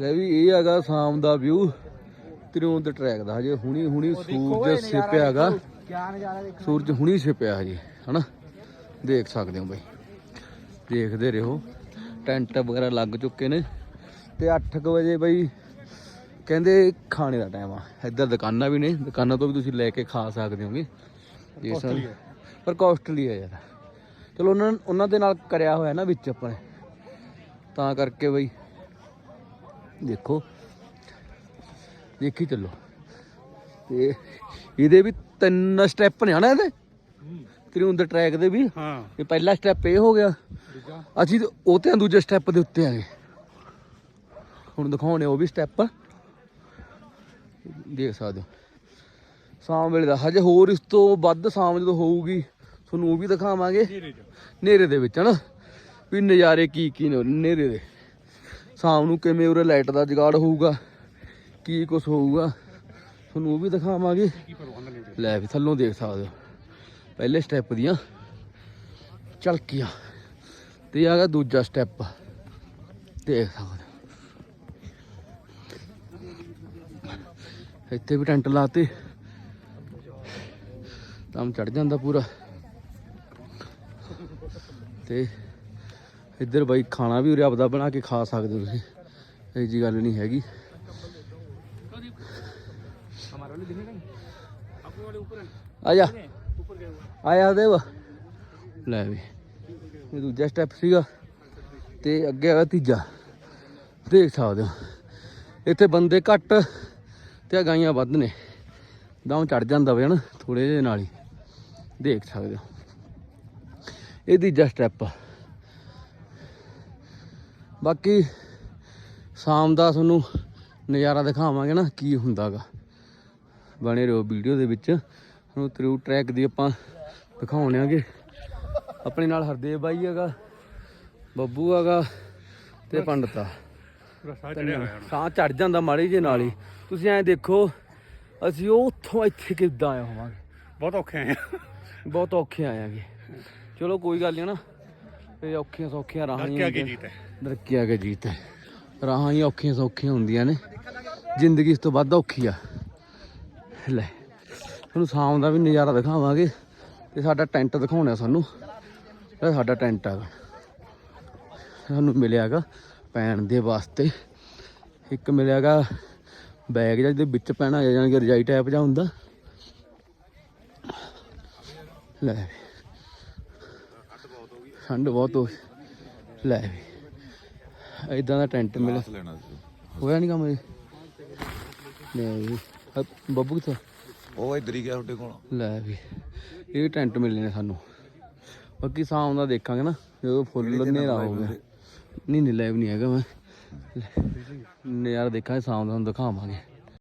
ਲੈ ਵੀ ਇਹ ਹੈਗਾ ਸ਼ਾਮ ਦਾ ਵਿਊ ਤਰਿਉਂਦ ਟਰੈਕ ਦਾ ਹਜੇ ਹੁਣੀ ਹੁਣੀ ਸੂਰਜ ਛਿਪਿਆ ਹੈਗਾ। ਸੂਰਜ ਹੁਣੀ ਛਿਪਿਆ ਹਜੇ ਹਨਾ? ਦੇਖ ਸਕਦੇ ਹੋ ਬਾਈ। ਦੇਖਦੇ ਰਹੋ। ਟੈਂਟ ਵਗੈਰਾ ਲੱਗ ਚੁੱਕੇ ਨੇ। ਤੇ 8 ਵਜੇ ਬਾਈ ਕਹਿੰਦੇ ਖਾਣੇ ਦਾ ਟਾਈਮ ਆ। ਇੱਧਰ ਦੁਕਾਨਾਂ ਵੀ ਨੇ ਦੁਕਾਨਾਂ ਤੋਂ ਵੀ ਤੁਸੀਂ ਲੈ ਕੇ ਖਾ ਸਕਦੇ ਹੋਗੇ। ਜੇ ਸਰ ਪਰ ਕਾਸਟਲੀ ਆ ਯਾਰ। ਚਲੋ ਉਹਨਾਂ ਉਹਨਾਂ ਦੇ ਨਾਲ ਕਰਿਆ ਹੋਇਆ ਨਾ ਵਿੱਚ ਆਪਣੇ। ਤਾਂ ਕਰਕੇ ਬਈ ਦੇਖੋ। ਦੇਖੀ ਚੱਲੋ। ਤੇ ਇਹਦੇ ਵੀ ਤਿੰਨ ਸਟੈਪ ਨੇ ਹਨਾ ਇਹਦੇ? ਤ੍ਰਿਉਂਦ ਟਰੈਕ ਦੇ ਵੀ। ਹਾਂ। ਇਹ ਪਹਿਲਾ ਸਟੈਪ ਇਹ ਹੋ ਗਿਆ। ਅਸੀਂ ਉਹ ਤੇ ਦੂਜੇ ਸਟੈਪ ਦੇ ਉੱਤੇ ਆ ਗਏ ਹੁਣ ਦਿਖਾਉਣੇ ਉਹ ਵੀ ਸਟੈਪ ਦੇਖ ਸਕਦੇ ਹੋ। ਸ਼ਾਮ ਵੇਲੇ ਦਾ। ਹਜੇ ਹੋਰ ਇਸ ਤੋਂ ਵੱਧ ਸ਼ਾਮ ਜਦੋਂ ਹੋਊਗੀ ਤੁਹਾਨੂੰ ਉਹ ਵੀ ਦਿਖਾਵਾਂਗੇ। ਨੇਰੇ ਦੇ ਵਿੱਚ ਹਨਾ। ਵੀ ਨਜ਼ਾਰੇ ਕੀ ਕੀ ਨੇ ਨੇਰੇ ਦੇ। ਸ਼ਾਮ ਨੂੰ ਕਿਵੇਂ ਉਰੇ ਲਾਈਟ ਦਾ ਜਗਾੜ ਹੋਊਗਾ, ਕੀ ਕੁਝ ਹੋਊਗਾ, ਤੁਹਾਨੂੰ ਉਹ ਵੀ ਦਿਖਾਵਾਂਗੇ ਲੈ ਵੀ ਥੱਲੋਂ ਦੇਖ ਸਕਦੇ ਹੋ, ਪਹਿਲੇ ਸਟੈਪ ਦੀਆਂ ਝਲਕੀਆਂ, ਤੇ ਆ ਗਿਆ ਦੂਜਾ ਸਟੈਪ ਦੇਖ ਸਕਦੇ ਹੋ। ਇੱਥੇ ਵੀ ਟੈਂਟ ਲਾਤੇ, ਦਮ ਚੜ ਜਾਂਦਾ ਪੂਰਾ ਤੇ ਇੱਧਰ ਬਾਈ ਖਾਣਾ ਵੀ ਉਰੇ ਆਪਦਾ ਬਣਾ ਕੇ ਖਾ ਸਕਦੇ ਹੋ ਤੁਸੀਂ। ਇਹ ਜੀ ਗੱਲ ਨਹੀਂ ਹੈਗੀ। ਆ ਆਇਆ ਦੇਵ। ਲੈ ਵੀ। ਇਹ ਦੂਜਾ ਸਟੈਪ ਸੀਗਾ। ਤੇ ਅੱਗੇ ਹੈਗਾ ਤੀਜਾ। ਦੇਖ ਸਕਦੇ ਹੋ। ਇੱਥੇ ਬੰਦੇ ਘੱਟ ਤੇ ਗਾਈਆਂ ਵੱਧ ਨੇ। ਦਾਉ ਚੜ ਜਾਂਦਾ ਵੇ ਹਨ ਥੋੜੇ ਜਿਹੇ ਨਾਲ ਹੀ। ਦੇਖ ਸਕਦੇ ਹੋ। ਇਹ ਤੀਜਾ ਸਟੈਪ ਆ। ਬਾਕੀ ਸ਼ਾਮ ਦਾ ਤੁਹਾਨੂੰ ਨਜ਼ਾਰਾ ਦਿਖਾਵਾਂਗੇ ਨਾ ਕੀ ਹੁੰਦਾਗਾ। ਬਣੇ ਰਹੋ ਵੀਡੀਓ ਦੇ ਵਿੱਚ। ਤੁਹਾਨੂੰ ਥਰੂ ਟਰੈਕ ਦੀ ਆਪਾਂ ਦਿਖਾਉਣੇ ਆਗੇ। ਆਪਣੇ ਨਾਲ ਹਰਦੇਵ ਬਾਈ ਹੈਗਾ ਬੱਬੂ ਹੈਗਾ ਤੇ ਪੰਡਤਾ ਸਾਹ ਚੜ ਜਾਂਦਾ ਮਾੜੀ ਜੇ ਨਾਲ ਹੀ। ਤੁਸੀਂ ਐਂ ਦੇਖੋ ਅਸੀਂ ਉੱਥੋਂ ਇੱਥੇ ਕਿੱਦਾਂ ਆਏ ਹੋਵਾਂਗੇ। ਬਹੁਤ ਔਖੇ ਆਏ ਬਹੁਤ ਔਖੇ ਆਏ ਆਗੇ। ਚਲੋ ਕੋਈ ਗੱਲ ਨਹੀਂ ਨਾ। ਇਹ ਔਖੀਆਂ ਸੌਖੀਆਂ ਰਾਹਾਂ ਹੀ। ਦਰਕਿਆ ਦਰਕਿਆ ਕੇ ਜੀਤ ਰਾਹਾਂ ਹੀ ਔਖੀਆਂ ਸੌਖੀਆਂ ਹੁੰਦੀਆਂ ਨੇ। ਜ਼ਿੰਦਗੀ ਇਸ ਤੋਂ ਵੱਧ ਔਖੀ ਆ। ਲੈ ਤੁਹਾਨੂੰ ਸ਼ਾਮ ਦਾ ਵੀ ਨਜ਼ਾਰਾ ਦਿਖਾਵਾਂਗੇ ਤੇ ਸਾਡਾ ਟੈਂਟ ਦਿਖਾਉਣਾ ਸਾਨੂੰ। ਇਹ ਸਾਡਾ ਟੈਂਟ ਆ ਸਾਨੂੰ ਮਿਲਿਆਗਾ ਪੈਣ ਦੇ ਵਾਸਤੇ। ਇੱਕ ਮਿਲਿਆਗਾ ਬੈਗ ਜਿਹੜਾ ਜਿਹਦੇ ਵਿੱਚ ਪੈਣਾ ਆ ਜਾਣਗੇ ਰਜਾਈ ਟਾਈਪ ਜਾਂ ਹੁੰਦਾ। ਲੈ। ਠੰਡ ਬਹੁਤ ਹੋ ਲੈ ਵੀ। ਇਦਾਂ ਦਾ ਟੈਂਟ ਲੈਣਾ ਸੀ। ਹੋਇਆ ਨਹੀਂ ਕੰਮ ਇਹ? ਵੀ। ਆਹ ਬੱਬੂ ਕਿੱਥੇ? ਉਹ ਇੱਧਰ ਹੀ ਗਿਆ ਤੁਹਾਡੇ ਕੋਲ। ਲੈ ਵੀ। ਇਹ ਟੈਂਟ ਮਿਲਨੇ ਨੇ ਸਾਨੂੰ। ਬਾਕੀ ਸ਼ਾਮ ਦਾ ਦੇਖਾਂਗੇ ਨਾ। ਜਦੋਂ ਫੁੱਲ ਹਨੇਰਾ ਹੋ ਗਿਆ। ਨਹੀਂ ਨਹੀਂ ਲਾਈਵ ਨਹੀਂ ਹੈਗਾ ਮੈਂ। ਨਜ਼ਾਰਾ ਦੇਖਾਂਗੇ ਸ਼ਾਮ ਦਾ ਤੁਹਾਨੂੰ ਦਿਖਾਵਾਂਗੇ।